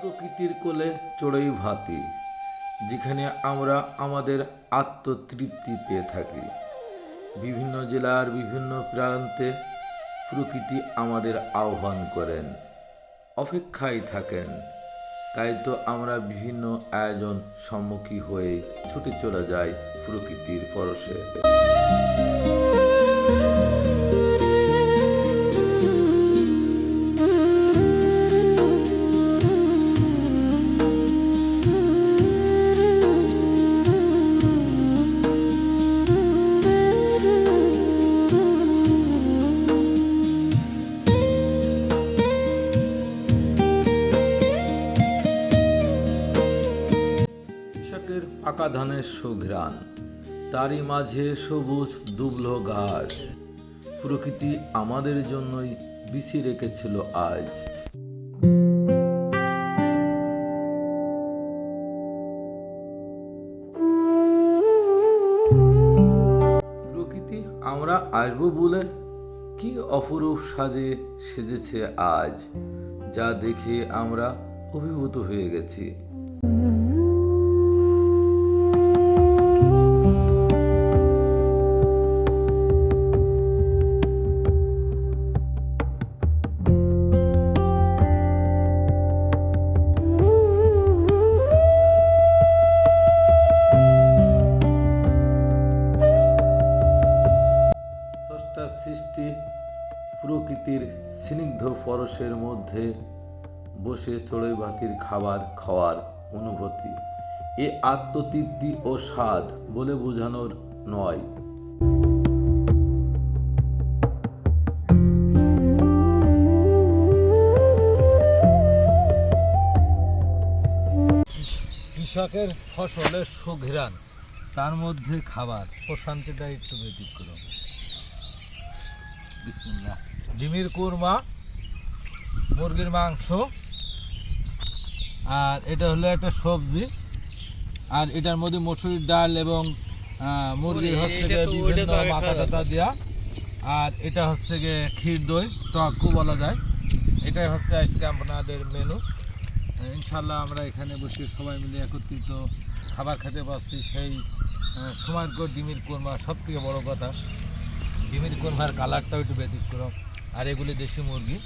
প্রকৃতির কোলে চড়ই ভাতি, যেখানে আমরা আমাদের আত্মতৃপ্তি পেয়ে থাকি। বিভিন্ন জেলার বিভিন্ন প্রান্তে প্রকৃতি আমাদের আহ্বান করেন, অপেক্ষায় থাকেন। তাই তো আমরা বিভিন্ন আয়োজন সম্মুখী হয়ে ছুটে চলে যাই প্রকৃতির পরশে। পাকা ধানের সুঘ্রাণ, তারই মাঝে সবুজ দুবল গাছ। প্রকৃতি আমাদের জন্যই বিছিয়ে রেখেছিল আজ। প্রকৃতি, আমরা আসব বলে কি অপরূপ সাজে সেজেছে আজ, যা দেখে আমরা অভিভূত হয়ে গেছি। পরশের মধ্যে বসে চড়ুই ভাতির খাবার খাওয়ার অনুভূতি। এ আত্মতৃপ্তি ও স্বাদ বলে বোঝানোর নয়। কৃষকের ফসলের সুঘ্রাণ, তার মধ্যে খাবার প্রশান্তিটা একটু ব্যতিক্রম। বিসমিল্লাহ। ডিমের কোরমা মুরগির মাংস। আর এটা হলো একটা সবজি। আর এটার মধ্যে মসুরির ডাল এবং মুরগির হচ্ছে গিয়ে বিভিন্ন মাথা টাথা দেওয়া আর এটা হচ্ছে গিয়ে ক্ষীর দই টকও বলা যায়। এটাই হচ্ছে আজকে আপনাদের মেনু ইনশাল্লাহ আমরা এখানে বসে সবাই মিলে একত্রিত খাবার খেতে পারছি। সেই আহ, সময়কর ডিমের কোরমা সব থেকে বড়ো কথা। ডিমের কোরমার কালারটাও একটু ব্যতিক্রম। আর এগুলি দেশি মুরগি।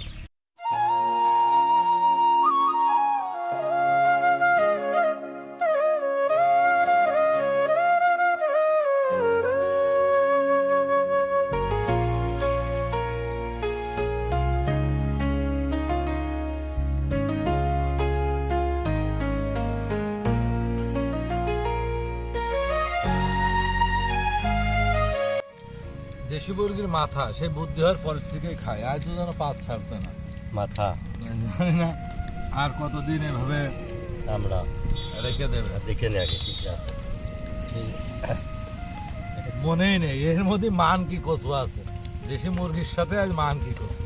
দেশি মুরগির মাথা সেই বুদ্ধি হওয়ার পরের থেকেই খায়। আর তো যেন পাত ছাড়ছে না। মাথা। জানি না আর কতদিন এভাবে আমরা রেখে দেবে। দেখে নিয়ে আগে ঠিক আছে মনেই নেই। এর মধ্যে মান কি কচু আছে? দেশি মুরগির সাথে আজ মান কি কচু?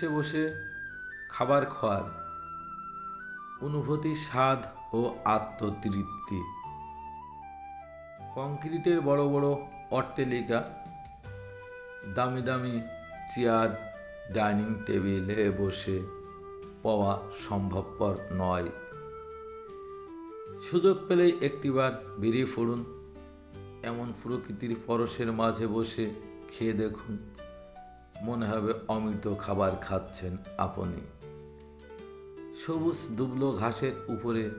এমন বসে খাবার খাওয়ার অনুভূতি স্বাদ ও আত্মতৃপ্তি। কংক্রিটের বড় বড় অট্টালিকা, দামি দামি চেয়ার, ডাইনিং টেবিলে বসে পাওয়া সম্ভবপর নয়। সুযোগ পেলেই একটিবার বেরিয়ে পড়ুন। এমন প্রকৃতির পরশের মাঝে বসে খেয়ে দেখুন। মনে হবে অমৃত খাবার খাচ্ছেন আপনি। সবুজ দুবলো ঘাসের উপরে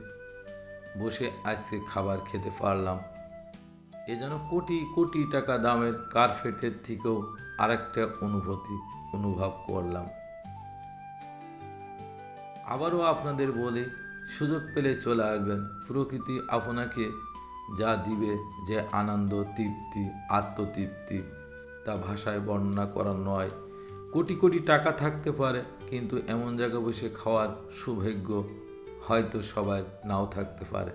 বসে আজকে খাবার খেতে পারলাম। এ যেন কোটি কোটি টাকা দামের কার্পেটের থেকেও আরেকটা অনুভূতি অনুভব করলাম। আবারও আপনাদের বলে সুযোগ পেলে চলে আসবেন। প্রকৃতি আপনাকে যা দিবে যে আনন্দ, তৃপ্তি, আত্মতৃপ্তি। তা ভাষায় বর্ণনা করা নয়। কোটি কোটি টাকা থাকতে পারে, কিন্তু এমন জায়গায় বসে খাওয়ার সৌভাগ্য হয়তো সবার নাও থাকতে পারে।